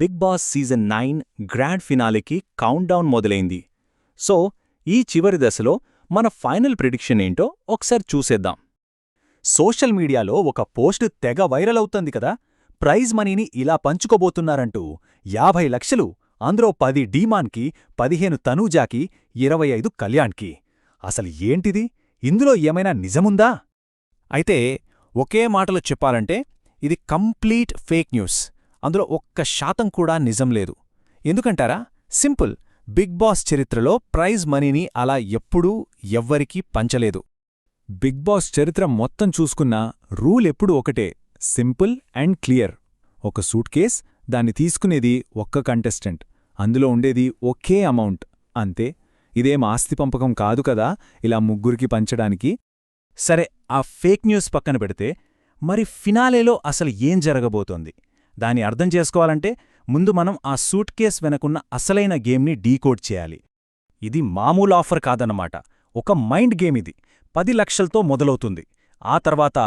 Bigg Boss season nine grand ఫినాలేకి countdown మొదలైంది. So ఈ చివరి దశలో మన ఫైనల్ ప్రిడిక్షన్ ఏంటో ఒకసారి చూసేద్దాం. సోషల్ మీడియాలో ఒక పోస్ట్ తెగ వైరల్ అవుతుంది కదా ప్రైజ్ మనీని ఇలా పంచుకోబోతున్నారంటూ యాభై లక్షలు అందులో పది డీమాన్కి పదిహేను తనూజాకి ఇరవై ఐదు కళ్యాణ్కి. అసలు ఏంటిది? ఇందులో ఏమైనా నిజముందా? అయితే ఒకే మాటలో చెప్పాలంటే ఇది కంప్లీట్ ఫేక్ న్యూస్. అందులో ఒక్క శాతం కూడా నిజం లేదు. ఎందుకంటారా? సింపుల్. బిగ్ బాస్ చరిత్రలో ప్రైజ్ మనీని అలా ఎప్పుడూ ఎవ్వరికీ పంచలేదు. బిగ్ బాస్ చరిత్ర మొత్తం చూసుకున్నా రూల్ ఎప్పుడూ ఒకటే సింపుల్ అండ్ క్లియర్. ఒక సూట్ కేస్ దాన్ని తీసుకునేది ఒక్క కంటెస్టెంట్. అందులో ఉండేది ఒకే అమౌంట్. అంతే. ఇదేం ఆస్తి పంపకం కాదు కదా ఇలా ముగ్గురికి పంచడానికి? సరే ఆ ఫేక్ న్యూస్ పక్కన పెడితే మరి ఫినాలేలో అసలు ఏం జరగబోతోంది? దాని అర్థం చేసుకోవాలంటే ముందు మనం ఆ సూట్ కేస్ వెనకున్న అసలైన గేమ్ని డీకోడ్ చేయాలి. ఇది మామూలు ఆఫర్ కాదన్నమాట. ఒక మైండ్ గేమ్ ఇది. పది లక్షలతో మొదలవుతుంది. ఆ తర్వాత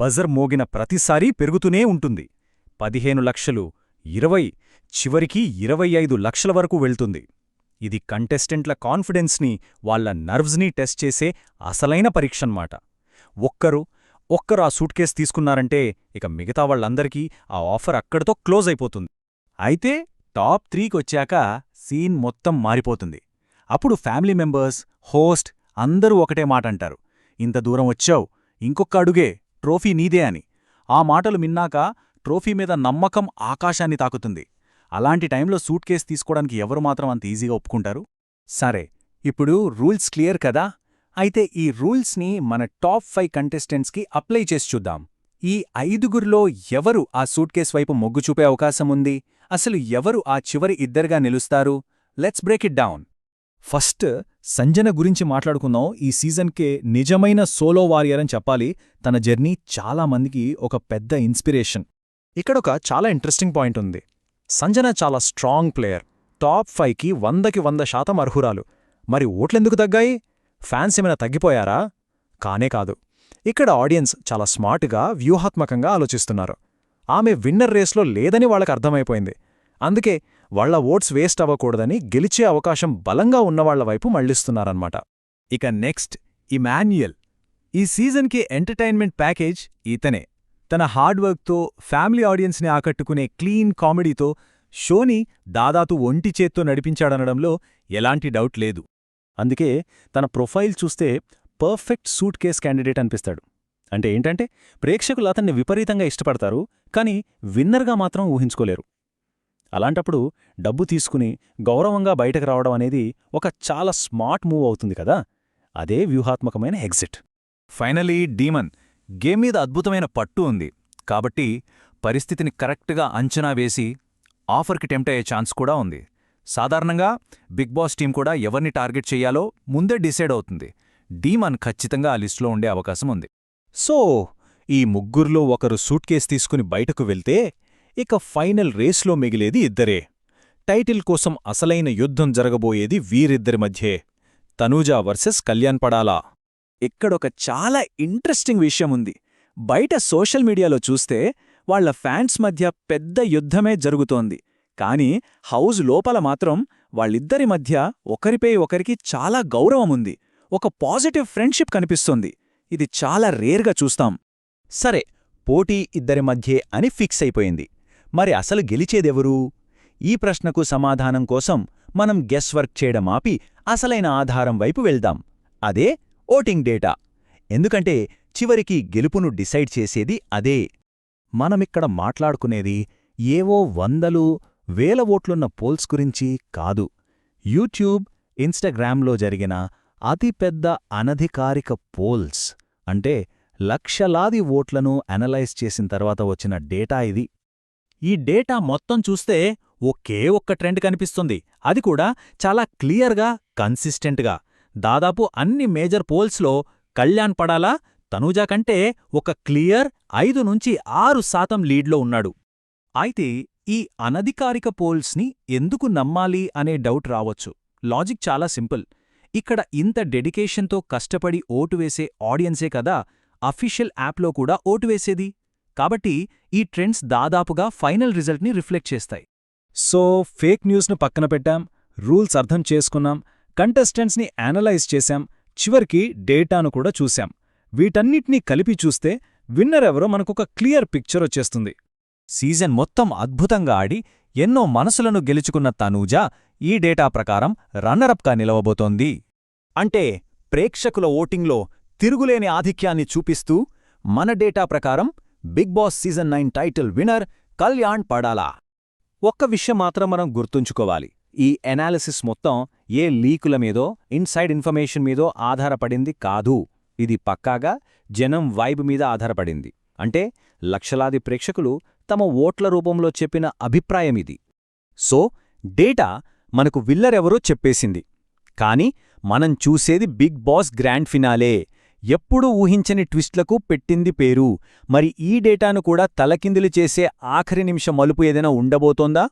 బజర్ మోగిన ప్రతిసారీ పెరుగుతూనే ఉంటుంది. పదిహేను లక్షలు ఇరవై చివరికి ఇరవై ఐదు లక్షల వరకు వెళ్తుంది. ఇది కంటెస్టెంట్ల కాన్ఫిడెన్స్ని వాళ్ళ నర్వ్స్ని టెస్ట్ చేసే అసలైన పరీక్షన్మాట ఒక్కరు ఒక్కరు ఆ సూట్ కేసు తీసుకున్నారంటే ఇక మిగతా వాళ్ళందరికీ ఆ ఆఫర్ అక్కడితో క్లోజ్ అయిపోతుంది. అయితే టాప్ త్రీకొచ్చాక సీన్ మొత్తం మారిపోతుంది. అప్పుడు ఫ్యామిలీ మెంబర్స్ హోస్ట్ అందరూ ఒకటే మాటంటారు. ఇంత దూరం వచ్చావు ఇంకొక్క అడుగే ట్రోఫీ నీదే అని. ఆ మాటలు మిన్నాక ట్రోఫీ మీద నమ్మకం ఆకాశాన్ని తాకుతుంది. అలాంటి టైంలో సూట్ కేసు తీసుకోవడానికి ఎవరు మాత్రం అంత ఈజీగా ఒప్పుకుంటారు? సరే ఇప్పుడు రూల్స్ క్లియర్ కదా? అయితే ఈ రూల్స్ని మన టాప్ ఫైవ్ కంటెస్టెంట్స్కి అప్లై చేసి చూద్దాం. ఈ ఐదుగురిలో ఎవరు ఆ సూట్ కేస్ వైపు మొగ్గు చూపే అవకాశం ఉంది? అసలు ఎవరు ఆ చివరి ఇద్దరుగా నిలుస్తారు? Let's break it down. First Sanjana గురించి మాట్లాడుకుందాం. ఈ సీజన్కే నిజమైన సోలో వారియర్ అని చెప్పాలి. తన జర్నీ చాలా మందికి ఒక పెద్ద ఇన్స్పిరేషన్. ఇక్కడొక చాలా ఇంట్రెస్టింగ్ పాయింట్ ఉంది. సంజన చాలా స్ట్రాంగ్ ప్లేయర్. టాప్ ఫైవ్కి వందకి వంద శాతం అర్హురాలు. మరి ఓట్లెందుకు తగ్గాయి? ఫ్యాన్స్ ఏమైనా తగ్గిపోయారా? కానే కాదు. ఇక్కడ ఆడియన్స్ చాలా స్మార్ట్గా వ్యూహాత్మకంగా ఆలోచిస్తున్నారు. ఆమె విన్నర్ రేస్లో లేదని వాళ్ళకి అర్థమైపోయింది. అందుకే వాళ్ళ ఓట్స్ వేస్ట్ అవ్వకూడదని గెలిచే అవకాశం బలంగా ఉన్నవాళ్ళ వైపు మళ్ళిస్తున్నారన్నమాట ఇక నెక్స్ట్ ఇమాన్యుయల్. ఈ సీజన్కి ఎంటర్టైన్మెంట్ ప్యాకేజ్ ఈతనే. తన హార్డ్ వర్క్తో ఫ్యామిలీ ఆడియన్స్ని ఆకట్టుకునే క్లీన్ కామెడీతో షోని దాదాపు ఒంటి చేత్తో నడిపించాడనడంలో ఎలాంటి డౌట్ లేదు. అందుకే తన ప్రొఫైల్ చూస్తే పర్ఫెక్ట్ సూట్ కేస్ క్యాండిడేట్ అనిపిస్తాడు. అంటే ఏంటంటే ప్రేక్షకులు అతన్ని విపరీతంగా ఇష్టపడతారు కానీ విన్నర్గా మాత్రం ఊహించుకోలేరు. అలాంటప్పుడు డబ్బు తీసుకుని గౌరవంగా బయటకు రావడం అనేది ఒక చాలా స్మార్ట్ మూవ్ అవుతుంది కదా? అదే వ్యూహాత్మకమైన ఎగ్జిట్. ఫైనలీ డీమన్ గేమ్ మీద అద్భుతమైన పట్టు ఉంది. కాబట్టి పరిస్థితిని కరెక్ట్గా అంచనా వేసి ఆఫర్కి టెంప్ట్ అయ్యే ఛాన్స్ కూడా ఉంది. సాధారణంగా బిగ్ బాస్ టీం కూడా ఎవరిని టార్గెట్ చెయ్యాలో ముందే డిసైడ్ అవుతుంది. డీమన్ ఖచ్చితంగా ఆ లిస్టులో ఉండే అవకాశం ఉంది. సో ఈ ముగ్గురులో ఒకరు సూట్ కేస్ తీసుకుని బయటకు వెళ్తే ఇక ఫైనల్ రేస్లో మిగిలేది ఇద్దరే. టైటిల్ కోసం అసలైన యుద్ధం జరగబోయేది వీరిద్దరి మధ్యే. తనూజా వర్సెస్ కళ్యాణ్ పడాలా? ఇక్కడొక చాలా ఇంట్రెస్టింగ్ విషయం ఉంది. బయట సోషల్ మీడియాలో చూస్తే వాళ్ళ ఫ్యాన్స్ మధ్య పెద్ద యుద్ధమే జరుగుతోంది. కాని హౌజ్ లోపల మాత్రం వాళ్ళిద్దరి మధ్య ఒకరిపై ఒకరికి చాలా గౌరవముంది. ఒక పాజిటివ్ ఫ్రెండ్షిప్ కనిపిస్తోంది. ఇది చాలా రేర్గా చూస్తాం. సరే పోటీ ఇద్దరి మధ్యే అని ఫిక్స్ అయిపోయింది. మరి అసలు గెలిచేదెవరు? ఈ ప్రశ్నకు సమాధానం కోసం మనం గెస్ వర్క్ చేయడం ఆపి అసలైన ఆధారం వైపు వెళ్దాం. అదే ఓటింగ్ డేటా. ఎందుకంటే చివరికి గెలుపును డిసైడ్ చేసేది అదే. మనమిక్కడ మాట్లాడుకునేది ఏవో వందలు వేల ఓట్లున్న పోల్స్ గురించి కాదు. యూట్యూబ్ ఇన్స్టాగ్రామ్లో జరిగిన అతిపెద్ద అనధికారిక పోల్స్. అంటే లక్షలాది ఓట్లను అనలైజ్ చేసిన తర్వాత వచ్చిన డేటా ఇది. ఈ డేటా మొత్తం చూస్తే ఒకే ఒక్క ట్రెండ్ కనిపిస్తుంది. అది కూడా చాలా క్లియర్గా కన్సిస్టెంట్గా. దాదాపు అన్ని మేజర్ పోల్స్లో కళ్యాణ్ పడాలా తనూజా కంటే ఒక క్లియర్ ఐదు నుంచి ఆరు శాతం లీడ్లో ఉన్నాడు. అయితే ఈ అనధికారిక పోల్స్ని ఎందుకు నమ్మాలి అనే డౌట్ రావచ్చు. లాజిక్ చాలా సింపుల్. ఇక్కడ ఇంత డెడికేషన్తో కష్టపడి ఓటు వేసే ఆడియన్సే కదా అఫీషియల్ యాప్లో కూడా ఓటు వేసేది. కాబట్టి ఈ ట్రెండ్స్ దాదాపుగా ఫైనల్ రిజల్ట్ని రిఫ్లెక్ట్ చేస్తాయి. సో ఫేక్ న్యూస్ను పక్కన పెట్టాం రూల్స్ అర్థం చేసుకున్నాం కంటెస్టెంట్స్ని అనలైజ్ చేశాం చివరికి డేటాను కూడా చూశాం. వీటన్నిటినీ కలిపి చూస్తే విన్నర్ ఎవరో మనకొక క్లియర్ పిక్చర్ వచ్చేస్తుంది. సీజన్ మొత్తం అద్భుతంగా ఆడి ఎన్నో మనసులను గెలుచుకున్న తనూజ ఈ డేటా ప్రకారం రన్నరప్గా నిలవబోతోంది. అంటే ప్రేక్షకుల ఓటింగ్లో తిరుగులేని ఆధిక్యాన్ని చూపిస్తూ మన డేటా ప్రకారం Bigg Boss season nine title winner Kalyan పడాలా. ఒక్క విషయం మాత్రం మనం గుర్తుంచుకోవాలి. ఈ ఎనాలిసిస్ మొత్తం ఏ లీకుల మీదో ఇన్సైడ్ ఇన్ఫర్మేషన్ మీదో ఆధారపడింది కాదు. ఇది పక్కాగా జనం వైబ్ మీద ఆధారపడింది. అంటే లక్షలాది ప్రేక్షకులు తమ ఓట్ల రూపంలో చెప్పిన అభిప్రాయమిది. సో డేటా మనకు విల్లరెవరో చెప్పేసింది. కాని మనం చూసేది బిగ్ బాస్ గ్రాండ్ ఫినాలే. ఎప్పుడూ ఊహించని ట్విస్ట్లకు పెట్టింది పేరు. మరి ఈ డేటాను కూడా తలకిందులు చేసే ఆఖరి నిమిషం మలుపు ఏదైనా ఉండబోతోందా?